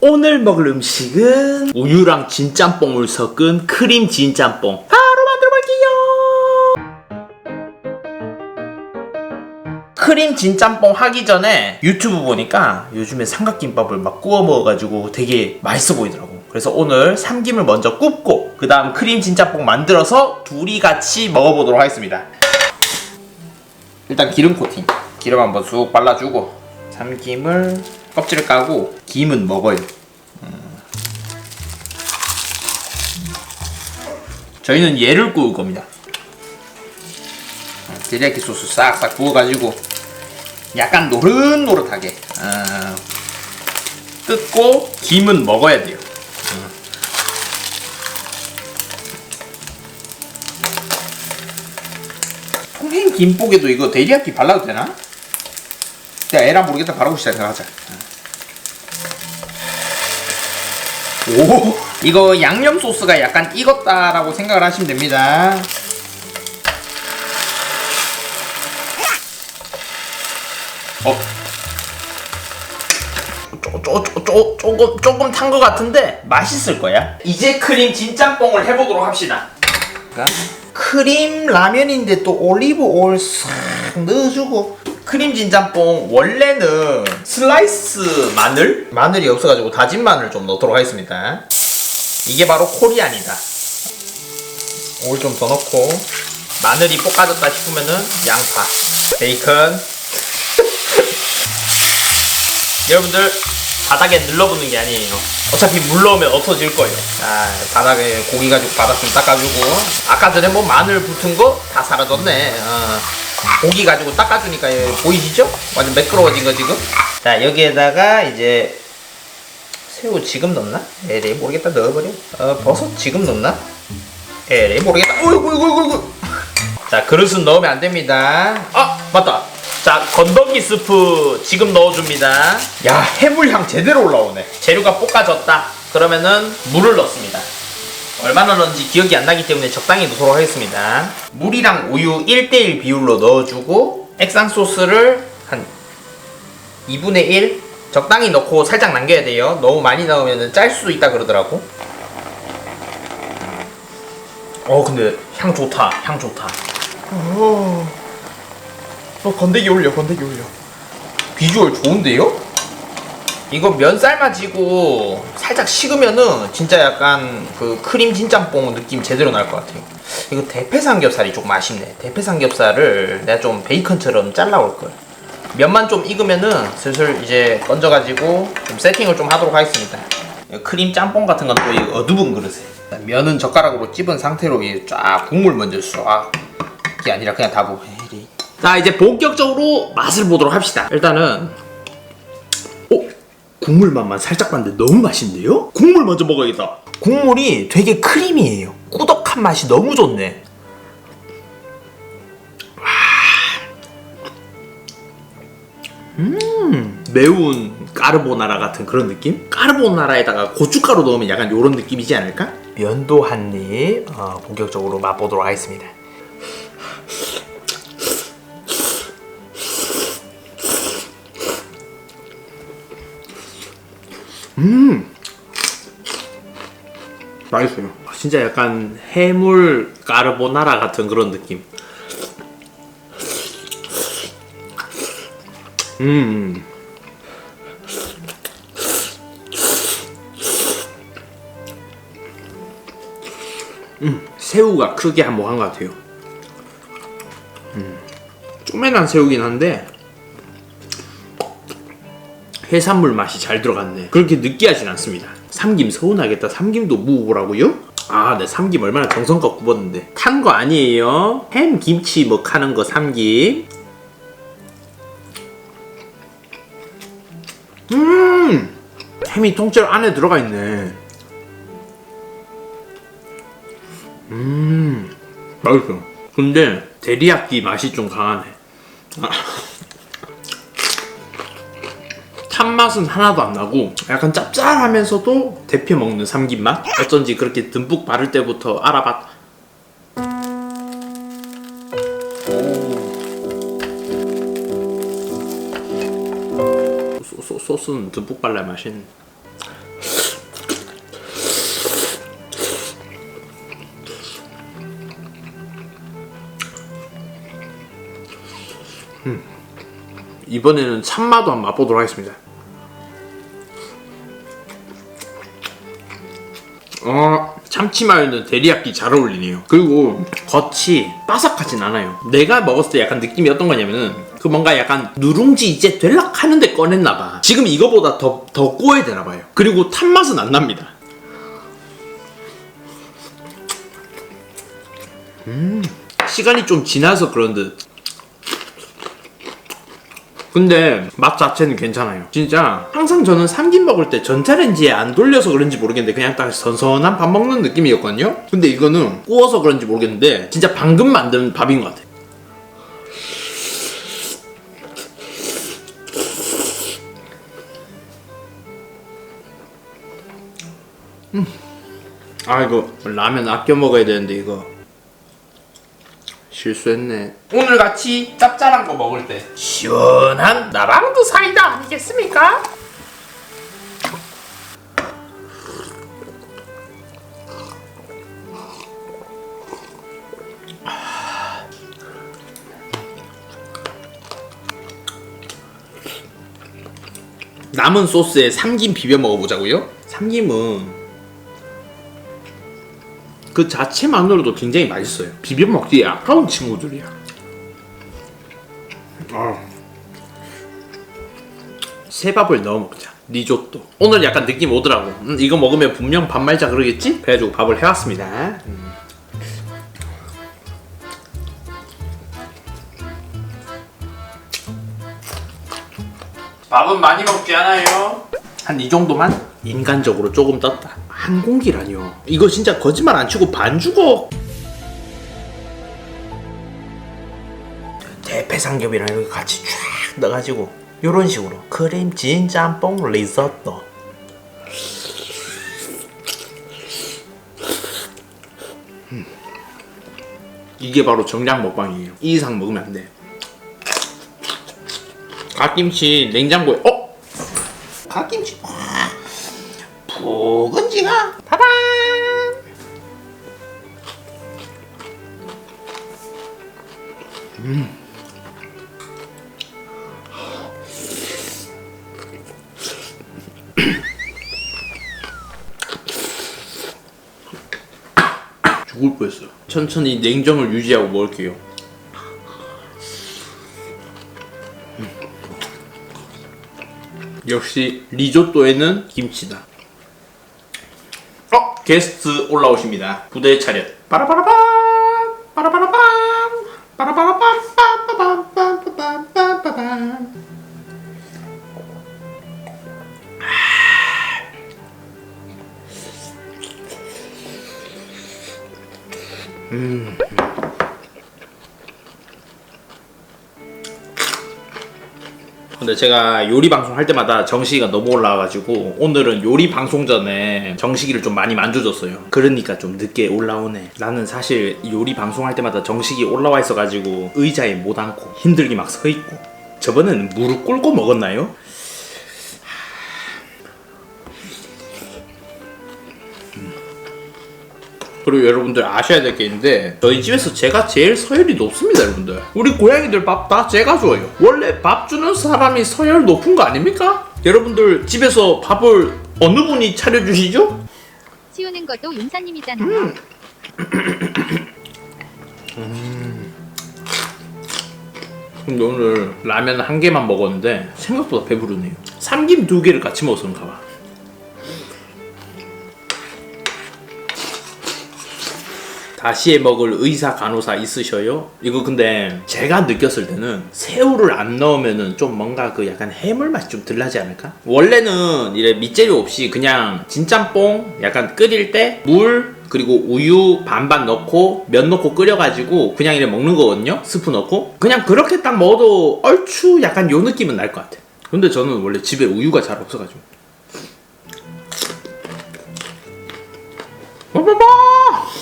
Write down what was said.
오늘 먹을 음식은 우유랑 진짬뽕을 섞은 크림 진짬뽕. 바로 만들어 볼게요. 크림 진짬뽕 하기 전에 유튜브 보니까 요즘에 삼각김밥을 막 구워 먹어가지고 되게 맛있어 보이더라고. 그래서 오늘 삼김을 먼저 굽고 그 다음 크림 진짬뽕 만들어서 둘이 같이 먹어보도록 하겠습니다. 일단 기름 코팅. 기름 한번 쑥 발라주고 삼김을 껍질을 까고 김은 먹어요 음. 저희는 얘를 구울 겁니다 음, 데리야끼 소스 싹싹 구워가지고 약간 노릇노릇하게 어, 뜯고 김은 먹어야 돼요 음. 통행 김복에도 이거 데리야끼 발라도 되나? 내가 에라 모르겠다 바르고 시작하자. 오, 이거 양념 소스가 약간 익었다라고 생각을 하시면 됩니다. 어, 쪼, 쪼, 쪼, 쪼, 조금 조금 탄 것 같은데 맛있을 거야. 이제 크림 진짬뽕을 해보도록 합시다. 크림 라면인데 또 올리브 오일 싹 넣어주고 크림 진짬뽕 원래는 슬라이스 마늘 마늘이 없어가지고 다진 마늘 좀 넣도록 하겠습니다 이게 바로 코리안이다 오일 좀더 넣고 마늘이 볶아졌다 싶으면은 양파 베이컨 여러분들 바닥에 눌러붙는 게 아니에요. 어차피 물 넣으면 없어질 거예요. 자, 바닥에 고기 가지고 바닥 좀 닦아주고 아까 전에 뭐 마늘 붙은 거 다 사라졌네. 어. 고기 가지고 닦아주니까 예, 보이시죠? 완전 매끄러워진 거 지금. 자, 여기에다가 이제 새우 지금 넣나? 에레 모르겠다 넣어버려. 어, 버섯 지금 넣나? 에레 모르겠다. 어이구 어이구 어이구. 자, 그릇은 넣으면 안 됩니다. 아, 맞다. 자, 건더기 스프 지금 넣어줍니다. 야, 해물향 제대로 올라오네. 재료가 볶아졌다. 그러면은 물을 넣습니다. 얼마나 넣는지 기억이 안 나기 때문에 적당히 넣도록 하겠습니다. 물이랑 우유 1대1 비율로 넣어주고 액상 소스를 한 2분의 1 적당히 넣고 살짝 남겨야 돼요. 너무 많이 넣으면 짤 수도 있다 그러더라고. 어, 근데 향 좋다. 향 좋다. 어, 어 건더기 올려, 건더기 올려. 비주얼 좋은데요? 이거 면 삶아지고 살짝 식으면은 진짜 약간 그 크림 진짬뽕 느낌 제대로 날 것 같아요. 이거 대패 삼겹살이 조금 아쉽네. 대패 삼겹살을 내가 좀 베이컨처럼 잘라올 걸. 면만 좀 익으면은 슬슬 이제 건져가지고 좀 세팅을 좀 하도록 하겠습니다. 크림 짬뽕 같은 건 또 어두운 그릇에 면은 젓가락으로 찝은 상태로 이쫙 국물 먼저 쏴 이게 아니라 그냥 다 부어. 자 이제 본격적으로 맛을 보도록 합시다. 일단은 어? 국물 맛만 살짝 봤는데 너무 맛있는데요? 국물 먼저 먹어야겠다. 국물이 되게 크리미해요. 꾸덕한 맛이 너무 좋네. 음, 매운 까르보나라 같은 그런 느낌? 까르보나라에다가 고춧가루 넣으면 약간 이런 느낌이지 않을까? 면도 한 입, 어, 본격적으로 맛보도록 하겠습니다. 맛있어요. 진짜 약간 해물 까르보나라 같은 그런 느낌. 음. 음, 새우가 크게 한몫한 것 같아요. 음, 쪼매난 새우긴 한데 해산물 맛이 잘 들어갔네. 그렇게 느끼하진 않습니다. 삼김 서운하겠다. 삼김도 무고라고요? 아, 네 삼김 얼마나 정성껏 굽었는데 탄 거 아니에요? 햄 김치 뭐 하는 거 삼김. 음, 햄이 통째로 안에 들어가 있네. 음, 맛있어. 근데 데리야끼 맛이 좀 강하네. 아. 참맛은 하나도 안 나고 약간 짭짤하면서도 대표 먹는 삼김 맛? 어쩐지 그렇게 듬뿍 바를 때부터 알아봤 소, 소, 소스는 듬뿍 발라 마신 음. 이번에는 참마도 한번 맛보도록 하겠습니다 어, 참치 마요는 데리야끼 잘 어울리네요. 그리고 겉이 바삭하진 않아요. 내가 먹었을 때 약간 느낌이 어떤 거냐면은 그 뭔가 약간 누룽지 이제 될락 하는데 꺼냈나 봐. 지금 이거보다 더, 더 구워야 되나 봐요. 그리고 탄맛은 안 납니다. 음, 시간이 좀 지나서 그런 듯. 근데 맛 자체는 괜찮아요. 진짜 항상 저는 삼김 먹을 때 전자레인지에 안 돌려서 그런지 모르겠는데 그냥 딱 선선한 밥 먹는 느낌이었거든요. 근데 이거는 구워서 그런지 모르겠는데 진짜 방금 만든 밥인 것 같아요. 음. 아 이거 라면 아껴 먹어야 되는데 이거 실수했네. 오늘 같이 짭짤한 거 먹을 때 시원한 나방도 사이다 아니겠습니까? 남은 소스에 삼김 비벼 먹어보자고요. 삼김은 그 자체만으로도 굉장히 맛있어요. 비벼 먹기에 아까운 친구들이야. 아. 새밥을 넣어 먹자. 리조또. 오늘 약간 느낌 오더라고. 음, 이거 먹으면 분명 밥 말자 그러겠지? 그래가지고 밥을 해왔습니다. 음. 밥은 많이 먹지 않아요. 한 이 정도만? 인간적으로 조금 떴다. 한 공기라뇨. 이거 진짜 거짓말 안 치고 반 죽어. 대패 삼겹이랑 이렇게 같이 쫙 넣어가지고 요런 식으로 크림진 짬뽕 리조또. 음. 이게 바로 정장 먹방이에요. 이 이상 먹으면 안 돼. 갓김치 냉장고에 어? 갓김치 와, 묵은지가 바방 죽을 뻔했어요. 천천히 냉정을 유지하고 먹을게요. 역시 리조또에는 김치다. 어 게스트 올라오십니다. 부대 차렷. 빠라바라밤 빠라바라밤 빠라바라밤 빰빠밤빰빰빰빰빰 근데 제가 요리 방송 할 때마다 정식이가 너무 올라와가지고 오늘은 요리 방송 전에 정식이를 좀 많이 만져줬어요. 그러니까 좀 늦게 올라오네. 나는 사실 요리 방송 할 때마다 정식이 올라와 있어가지고 의자에 못 앉고 힘들게 막 서 있고 저번에는 무릎 꿇고 먹었나요? 그리고 여러분들 아셔야 될 게 있는데 저희 집에서 제가 제일 서열이 높습니다 여러분들 우리 고양이들 밥 다 제가 줘요 원래 밥 주는 사람이 서열 높은 거 아닙니까? 여러분들 집에서 밥을 어느 분이 차려주시죠? 치우는 것도 윤사님이잖아요. 근데 오늘 라면 한 개만 먹었는데 생각보다 배부르네요 삼김 두 개를 같이 그런가 봐 다시해 먹을 의사 간호사 있으셔요? 이거 근데 제가 느꼈을 때는 새우를 안 넣으면은 좀 뭔가 그 약간 해물 맛이 좀 덜나지 않을까? 원래는 이래 밑재료 없이 그냥 진짬뽕 약간 끓일 때물 그리고 우유 반반 넣고 면 넣고 끓여가지고 그냥 이래 먹는 거거든요? 스프 넣고? 그냥 그렇게 딱 먹어도 얼추 약간 요 느낌은 날 것 같아. 근데 저는 원래 집에 우유가 잘 없어가지고